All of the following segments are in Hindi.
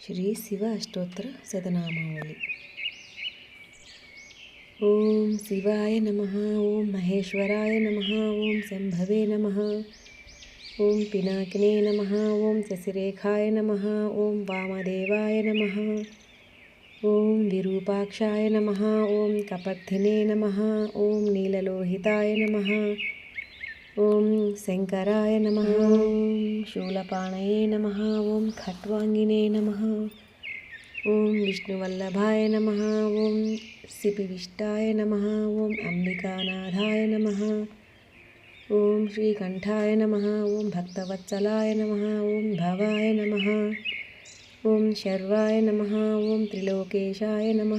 ಶ್ರೀ ಶಿವ ಅಷ್ಟೋತ್ತರ ಶತನಾಮಾವಳಿ ಓಂ ಶಿವಾಯ ನಮಃ ಓಂ ಮಹೇಶ್ವರಾಯ ನಮಃ ಓಂ ಶಂಭವೇ ನಮಃ ಓಂ ಪಿನಾಕಿನೇ ನಮಃ ಓಂ ಶಶಿರೇಖಾಯ ನಮಃ ಓಂ ವಾಮದೇವಾಯ ನಮಃ ಓಂ ವಿರೂಪಾಕ್ಷಾಯ ನಮಃ ಓಂ ಕಪರ್ಥಿನೇ ನಮಃ ಓಂ ನೀಲಲೋಹಿತಾಯ ನಮಃ ఓం శంకరాయ నమ శూలపాణయే నమ ఓం ఖట్వాంగినే నమ ఓం విష్ణువల్లభాయ నమ ఓం సిపివిష్టాయ నమ ఓం అంబికానాథాయ నమ ఓం శ్రీకంఠాయ నమ ఓం భక్తవత్సలాయ నమ ఓం భవాయ నమ ఓం శర్వాయ నమ ఓం త్రిలోకేశాయ నమ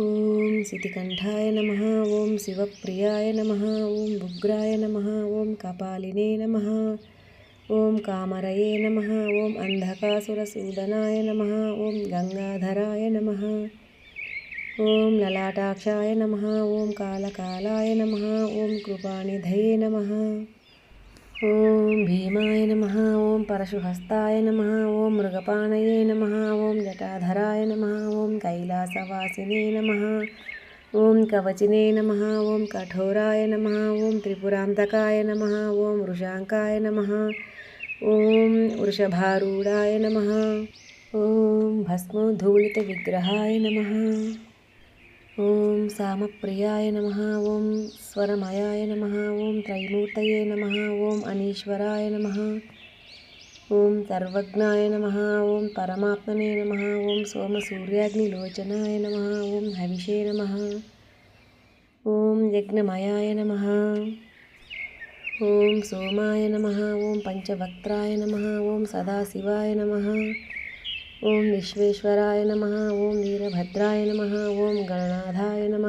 ओम सितिकण्ठाय नमः ओम शिवप्रियाय नमः ओम बुग्राय नमः ओम कपालिने नमः ओम कामरये नमः ओम अंधकासुरसूदनाय नमः ओम गंगाधराय नमः ओम ललाटाक्षाय नमः ओम कालकालाय नमः ओम कृपानिधये नमः। ओम भीमाय नमः ॐ परशुहस्ताय नमः ॐ मृगपाणये नमः ॐ जटाधराय नमः ॐ कैलासवासिने नमः ॐ कवचिने नमः ओं कठोराय नमः ओं त्रिपुरांतकाय नमः ॐ वृषाङ्काय नमः ॐ वृषभारूढाय नमः ॐ भस्मधूलितविग्रहाय नमः ఓం సామప్రియాయ నమ ఓం స్వరమయాయ నమ ఓం త్రైమూర్తయే నమ ఓం అనీశ్వరాయ నమ ఓం సర్వజ్ఞాయ నమ ఓం పరమాత్మనే నమ ఓం సోమసూర్యాగ్నిలోచనాయ నమ ఓం హవిషే నమ ఓం యజ్ఞమయాయ నమ ఓం సోమాయ నమ ఓం పంచవక్త్రాయ నమ ఓం సదాశివాయ నమ ओम विश्वेश्वराय नम ओं वीरभद्राय नम ओं गणनाथाय नम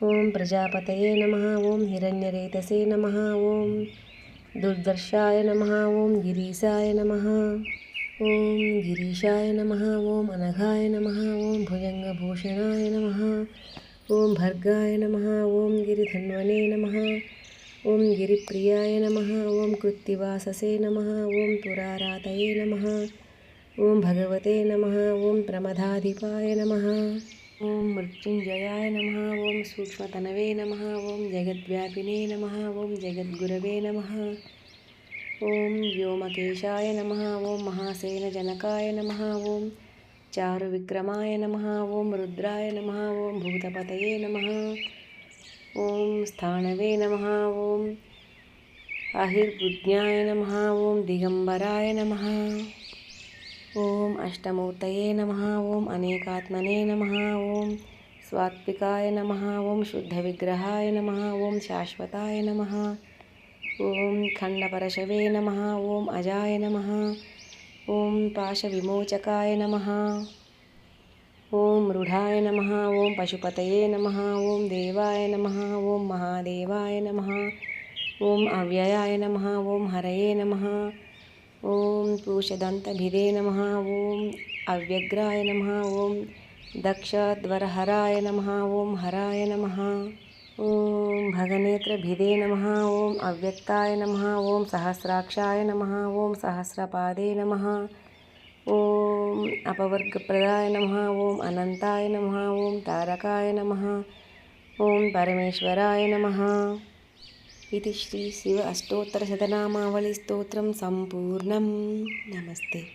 ओं प्रजापत नम ओं हिण्यरेतसे नम ओं दुर्दर्शाय नम ओं गिरीशाय नम ओं गिरीशाय नम ओं अनघाय नम ओं भुजङ्गभूषणाय नम ओं भर्गाय नम ओं गिरीधन्वने नम ओं गिरीप्रियाय नम ओं कृत्तिवाससे नम ओं पुरारातये नम ఓం భగవతే నమ ఓం ప్రమదాధిపాయ నమ ఓం మృత్యుంజయాయ నమ ఓం సూక్ష్మతనవే నమ ఓం జగద్వ్యాపినే నమ ఓం జగద్గురవే నమ ఓం వ్యోమకేశాయ నమ ఓం మహాసేనజనకాయ నమ ఓం చారువిక్రమాయ నమ ఓం రుద్రాయ నమ ఓం భూతపతయే నమ ఓం స్థానవే నమ ఓం అహిర్బుజ్ఞాయ నమ ఓం దిగంబరాయ నమ अष्टमूर्तये नमः ॐ अनेकात्मने ओं स्वात्काय नम ओं शुद्ध विग्रहाय नम ओं शाश्वताय नम ओं खंडपरशव नम नमः अजा अजाय ओं पाश विमोचकाय नम ओं रूढाय नम ओं पशुपत नम ओं देवाय नम ओं महादेवाय नम ओं अव्यय नम ओं हरए नमः ॐ पूषदन्तभिदे नमः ॐ अव्यग्राय नमः ॐ दक्षद्वरहराय नमः ॐ हराय नमः ॐ भगनेत्रभिदे नम ॐ अव्यक्ताय नम ॐ सहस्राक्षाय नम ॐ सहस्रपादे नम ॐ अपवर्गप्रदाय नम ओम अनंताय नम ॐ तारकाय नम ॐ परमेश्वराय नमः ఇది శ్రీ శివ అష్టోత్తర శతనామావళి స్తోత్రం సంపూర్ణం. నమస్తే.